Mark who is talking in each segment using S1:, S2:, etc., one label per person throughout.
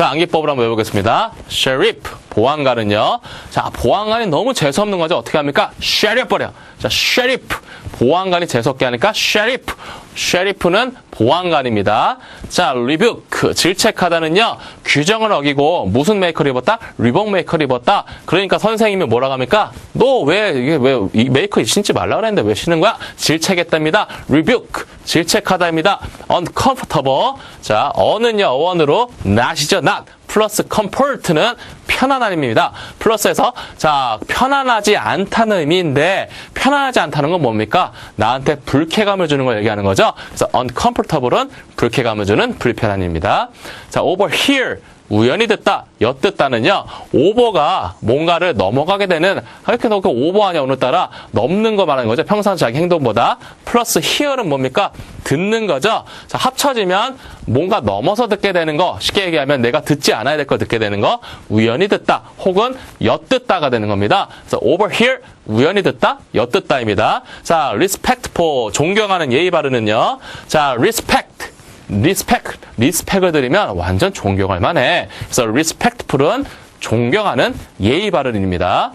S1: 자, 암기법을 한번 외워보겠습니다. sheriff, 보안관은요. 자, 보안관이 너무 재수없는 거죠. 어떻게 합니까? sheriff 버려. 자, sheriff. 보안관이 재수없게 하니까 sheriff. sheriff는 보안관입니다. 자, rebuke, 질책하다는요. 규정을 어기고 무슨 메이커를 입었다? 리복 메이커를 입었다. 그러니까 선생님이 뭐라고 합니까? 너 왜, 이게 왜, 이 메이커 신지 말라 그랬는데 왜 신는 거야? 질책했답니다. rebuke, 질책하다입니다. uncomfortable. 자, 어는요, 어원으로 not이죠, not. 플러스 comfort는 편안함입니다. 플러스에서 자 편안하지 않다는 의미인데 편안하지 않다는 건 뭡니까? 나한테 불쾌감을 주는 걸 얘기하는 거죠. 그래서 uncomfortable은 불쾌감을 주는 불편함입니다. 자 over here 우연히 듣다, 엿듣다는요, 오버가 뭔가를 넘어가게 되는, 이렇게 놓고 오버하냐, 오늘따라 넘는 거 말하는 거죠. 평상시 자기 행동보다. 플러스 hear은 뭡니까? 듣는 거죠. 자, 합쳐지면 뭔가 넘어서 듣게 되는 거, 쉽게 얘기하면 내가 듣지 않아야 될걸 듣게 되는 거, 우연히 듣다, 혹은 엿듣다가 되는 겁니다. 그래서 overhear, 우연히 듣다, 엿듣다입니다. 자, respectful, 존경하는 예의 바르는요. 자, respect. 리스펙, 리스펙을 드리면 완전 존경할 만해. 그래서 respectful은 존경하는 예의 발언입니다.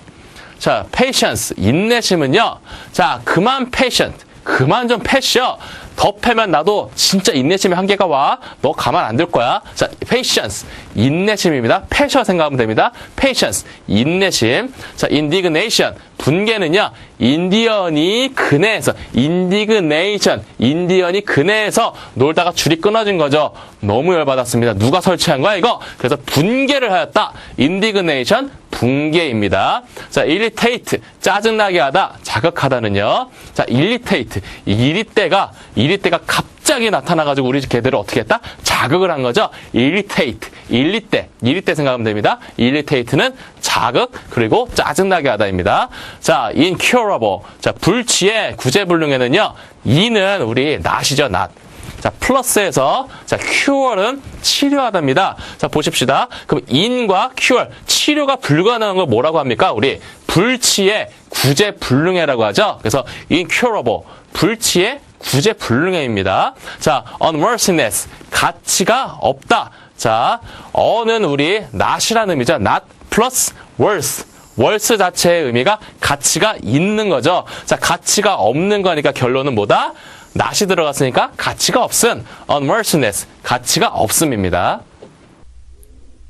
S1: 자, patience, 인내심은요. 자, 그만 patient, 그만 좀 패셔. 더 패면 나도 진짜 인내심의 한계가 와. 너 가만 안 둘 거야. 자, patience, 인내심입니다. 패셔 생각하면 됩니다. patience, 인내심. 자, indignation, 분개는요. 인디언이 그네에서, indignation, 인디언이 그네에서 놀다가 줄이 끊어진 거죠. 너무 열받았습니다. 누가 설치한 거야, 이거? 그래서 분개를 하였다. indignation, 분개입니다. 자, irritate, 짜증나게 하다, 자극하다는요. 자, irritate, 이리때가, 이 리때가 갑자기 나타나가지고 우리 개들을 어떻게 했다? 자극을 한 거죠. irritate, 일리때, 일리때 생각하면 됩니다. irritate는 자극, 그리고 짜증나게 하다입니다. 자, incurable, 자, 불치의 구제불능에는요, 이는 우리 낫이죠, 낫. 자, 플러스에서, 자, cure는 치료하답니다. 자, 보십시다. 그럼 in과 cure, 치료가 불가능한 걸 뭐라고 합니까? 우리 불치의 구제불능해라고 하죠. 그래서 incurable, 불치의 구제 불능해입니다. 자, unworthiness, 가치가 없다. 자, 어는 우리 not이라는 의미죠. not 플러스 worth. worth 자체의 의미가 가치가 있는 거죠. 자, 가치가 없는 거니까 결론은 뭐다? not이 들어갔으니까 가치가 없음. unworthiness, 가치가 없음입니다.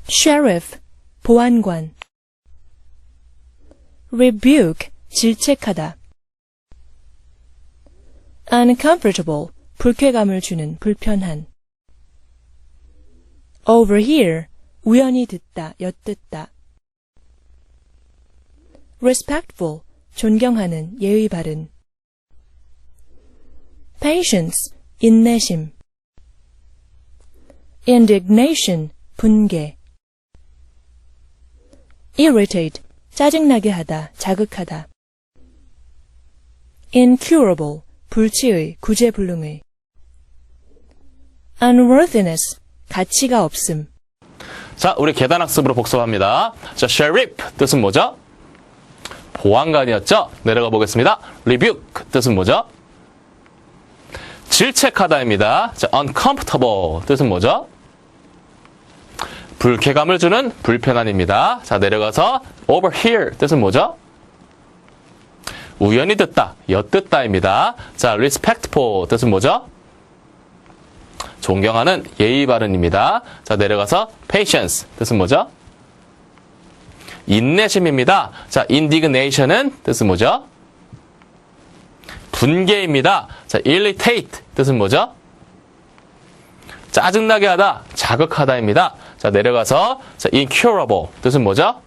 S2: sheriff, 보안관. rebuke, 질책하다. Uncomfortable, 불쾌감을 주는, 불편한. overhear, 우연히 듣다, 엿듣다. respectful, 존경하는, 예의 바른. patience, 인내심. indignation, 분개. irritate, 짜증나게 하다, 자극하다. incurable, 불치의, 구제불능의. unworthiness, 가치가 없음.
S1: 자, 우리 계단학습으로 복습합니다. 자, sheriff 뜻은 뭐죠? 보안관이었죠? 내려가 보겠습니다. rebuke 뜻은 뭐죠? 질책하다입니다. 자, uncomfortable 뜻은 뭐죠? 불쾌감을 주는 불편함입니다. 자, 내려가서 overhear 뜻은 뭐죠? 우연히 듣다, 엿듣다입니다. 자, respectful 뜻은 뭐죠? 존경하는 예의 바른입니다. 자, 내려가서 patience 뜻은 뭐죠? 인내심입니다. 자, indignation은 뜻은 뭐죠? 분개입니다. 자, irritate 뜻은 뭐죠? 짜증나게 하다, 자극하다입니다. 자, 내려가서 자, incurable 뜻은 뭐죠?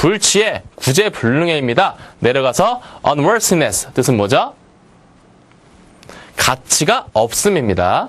S1: 불치의 구제불능해입니다. 내려가서 unworthiness 뜻은 뭐죠? 가치가 없음입니다.